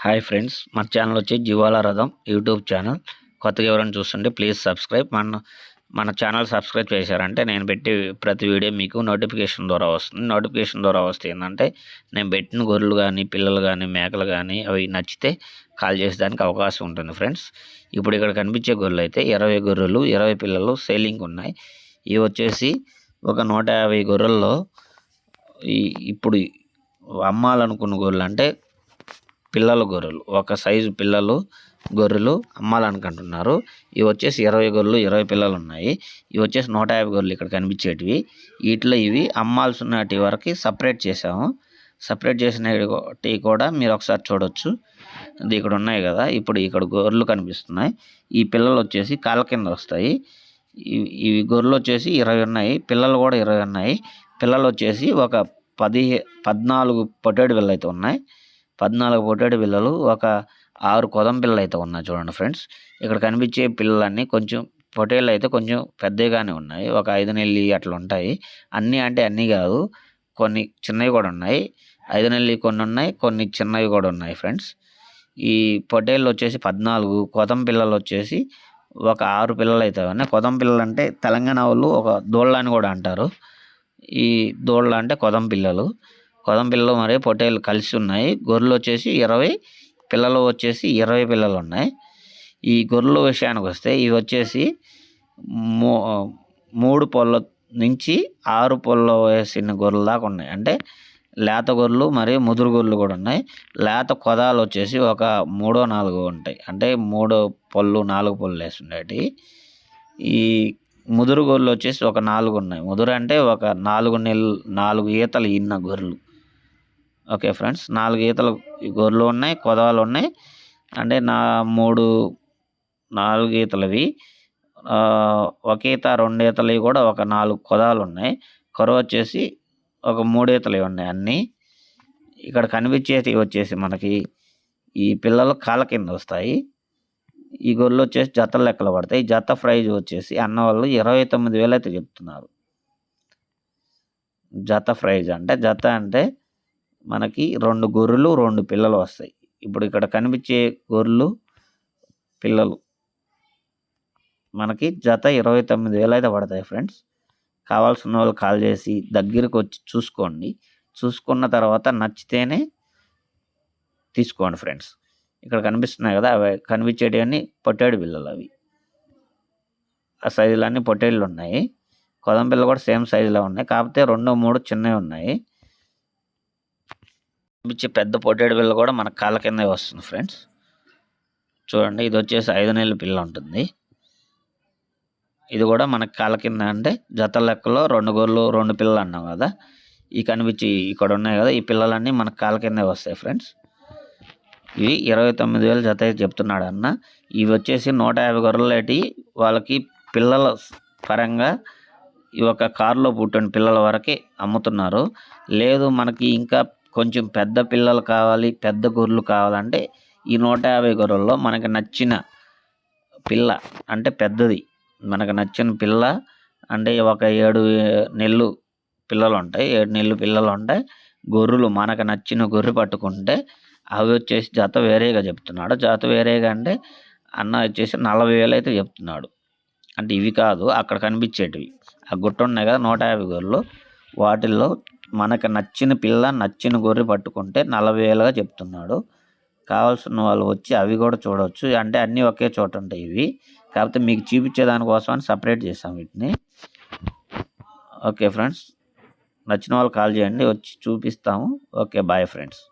Hi friends మన channel వచ్చి జీవాల రథం యూట్యూబ్ ఛానల్ కొత్తగా ఎవరైనా చూస్తుంటే ప్లీజ్ సబ్స్క్రైబ్ మన మన ఛానల్ సబ్స్క్రైబ్ చేశారంటే నేను పెట్టి ప్రతి వీడియో మీకు నోటిఫికేషన్ ద్వారా వస్తుంది. నోటిఫికేషన్ ద్వారా వస్తే ఏంటంటే నేను పెట్టిన గొర్రెలు కానీ పిల్లలు కానీ మేకలు కానీ అవి నచ్చితే కాల్ చేసేదానికి అవకాశం ఉంటుంది ఫ్రెండ్స్ ఇప్పుడు ఇక్కడ కనిపించే గొర్రెలు అయితే ఇరవై గొర్రెలు ఇరవై పిల్లలు సేలింగ్ ఉన్నాయి. ఇవి వచ్చేసి ఒక నూట యాభై గొర్రెల్లో ఈ ఇప్పుడు అమ్మాలనుకున్న గొర్రెలు అంటే పిల్లల గొర్రెలు. ఒక సైజు పిల్లలు గొర్రెలు అమ్మాలనుకుంటున్నారు. ఇవి వచ్చేసి ఇరవై గొర్రెలు ఇరవై పిల్లలు ఉన్నాయి ఇవి వచ్చేసి నూట యాభై గొర్రెలు ఇక్కడ కనిపించేటివి. వీటిలో ఇవి అమ్మాల్సినటి వరకు సపరేట్ చేసాము సపరేట్ చేసినవి కూడా మీరు ఒకసారి చూడొచ్చు. ఇది ఇక్కడ ఉన్నాయి కదా. ఇప్పుడు ఇక్కడ గొర్రెలు కనిపిస్తున్నాయి. ఈ పిల్లలు వచ్చేసి కాళ్ళ కింద వస్తాయి. ఇవి ఇవి గొర్రెలు వచ్చేసి ఇరవై ఉన్నాయి. పిల్లలు కూడా ఇరవై ఉన్నాయి. పిల్లలు వచ్చేసి ఒక పది పద్నాలుగు పొట్టేడు పిల్లలు అయితే ఉన్నాయి. పద్నాలుగు పొట్టేడు పిల్లలు. ఒక ఆరు కొదం పిల్లలు అయితే ఉన్నాయి చూడండి ఫ్రెండ్స్. ఇక్కడ కనిపించే పిల్లలన్నీ కొంచెం పొటేళ్ళు అయితే కొంచెం పెద్దగానే ఉన్నాయి. ఒక ఐదు నెల్లి అట్లా ఉంటాయి. అన్నీ అంటే అన్నీ కాదు. కొన్ని చిన్నవి కూడా ఉన్నాయి. ఐదు నెల్లి కొన్ని ఉన్నాయి. కొన్ని చిన్నవి కూడా ఉన్నాయి ఫ్రెండ్స్. ఈ పొటేళ్ళు వచ్చేసి పద్నాలుగు కొదం పిల్లలు వచ్చేసి ఒక ఆరు పిల్లలు అయితే ఉన్నాయి. కొదం పిల్లలు అంటే తెలంగాణ వాళ్ళు ఒక దోళ్ళ అని కూడా అంటారు. ఈ దోళ్ళ అంటే కొదం పిల్లలు. కొదం పిల్లలు మరియు పొటేళ్ళు కలిసి ఉన్నాయి. గొర్రెలు వచ్చేసి ఇరవై పిల్లలు వచ్చేసి ఇరవై పిల్లలు ఉన్నాయి. ఈ గొర్రెల విషయానికి వస్తే ఇవి వచ్చేసి మూ మూడు పొల్ల నుంచి ఆరు పొల్ల వేసిన గొర్రెల దాకా ఉన్నాయి. అంటే లేత గొర్రెలు మరియు ముదురు గొర్రెలు కూడా ఉన్నాయి. లేత కొదాలు వచ్చేసి ఒక మూడో నాలుగో ఉంటాయి. అంటే మూడో పళ్ళు నాలుగు పళ్ళు వేసి ఉండేవి ఈ ముదురు గొర్రెలు వచ్చేసి ఒక నాలుగు ఉన్నాయి. ముదురు అంటే ఒక నాలుగు నెలలు నాలుగు ఈతలు ఇన్న గొర్రెలు. ఓకే ఫ్రెండ్స్ నాలుగు ఈతలు గొర్రెలు ఉన్నాయి కొదవలు ఉన్నాయి. అంటే నా మూడు నాలుగు ఈతలవి ఒక ఈత రెండు ఈతలవి కూడా ఒక నాలుగు కొదాలు ఉన్నాయి. కరువు వచ్చేసి ఒక మూడు ఈతలు ఉన్నాయి అన్నీ. ఇక్కడ కనిపించేవి వచ్చేసి మనకి ఈ పిల్లలు కాళ్ళ కింద వస్తాయి. ఈ గొర్రెలు వచ్చేసి జత లెక్కలు పడతాయి. జత ప్రైజ్ వచ్చేసి అన్న వాళ్ళు ఇరవై తొమ్మిది వేలు అయితే చెప్తున్నారు. జత ప్రైజ్ అంటే జత అంటే మనకి రెండు గొర్రెలు రెండు పిల్లలు వస్తాయి. ఇప్పుడు ఇక్కడ కనిపించే గొర్రెలు పిల్లలు. మనకి జత ఇరవై తొమ్మిది వేలు అయితే పడతాయి ఫ్రెండ్స్. కావాల్సిన వాళ్ళు కాల్ చేసి దగ్గరికి వచ్చి చూసుకోండి. చూసుకున్న తర్వాత నచ్చితేనే తీసుకోండి ఫ్రెండ్స్. ఇక్కడ కనిపిస్తున్నాయి కదా అవి కనిపించేటివన్నీ పొట్టేడు పిల్లలు అవి. ఆ సైజులన్నీ పొట్టేళ్ళు ఉన్నాయి. కొదం పిల్లలు కూడా సేమ్ సైజులో ఉన్నాయి. కాకపోతే రెండు మూడు చిన్నవి ఉన్నాయి. కనిపించే పెద్ద పొట్టేడు పిల్ల కూడా మన కాళ్ళ కిందే వస్తుంది ఫ్రెండ్స్ చూడండి ఇది వచ్చేసి ఐదు నెలల పిల్ల ఉంటుంది. ఇది కూడా మన కాళ్ళ కింద అంటే జత లెక్కలో రెండు గొర్రెలు రెండు పిల్లలు అన్నాం కదా. ఈ కనిపించి ఇక్కడ ఉన్నాయి కదా ఈ పిల్లలన్నీ మన కాళ్ళ కిందే వస్తాయి ఫ్రెండ్స్ ఇవి ఇరవై తొమ్మిది వేలు జత చెప్తున్నాడు అన్న. ఇవి వచ్చేసి నూట యాభై గొర్రెలేటి వాళ్ళకి పిల్లల పరంగా ఈ ఒక కారులో పుట్టిన పిల్లల వరకే అమ్ముతున్నారు. లేదు మనకి ఇంకా కొంచెం పెద్ద పిల్లలు కావాలి పెద్ద గొర్రెలు కావాలంటే ఈ నూట యాభై గొర్రెల్లో మనకు నచ్చిన పిల్ల అంటే పెద్దది. మనకు నచ్చిన పిల్ల అంటే ఒక ఏడు నెల్లు పిల్లలు ఉంటాయి ఏడు నెల్లు పిల్లలు ఉంటాయి గొర్రెలు మనకు నచ్చిన గొర్రె పట్టుకుంటే అవి వచ్చేసి జత వేరేగా చెప్తున్నాడు. జత వేరేగా అంటే అన్న వచ్చేసి నలభై వేలు అయితే చెప్తున్నాడు. అంటే ఇవి కాదు అక్కడ కనిపించేటివి. ఆ గుట్ట ఉన్నాయి కదా నూట యాభై గొర్రెలు వాటిల్లో మనకు నచ్చిన పిల్ల నచ్చిన గొర్రె పట్టుకుంటే నలభై వేలుగా చెప్తున్నాడు. కావాల్సిన వాళ్ళు వచ్చి అవి కూడా చూడవచ్చు అంటే అన్నీ ఒకే చోట ఉంటాయి ఇవి. కాకపోతే మీకు చూపించే దానికోసం అని సపరేట్ చేసాం వీటిని. ఓకే ఫ్రెండ్స్ నచ్చిన వాళ్ళు కాల్ చేయండి వచ్చి చూపిస్తాము. Okay bye friends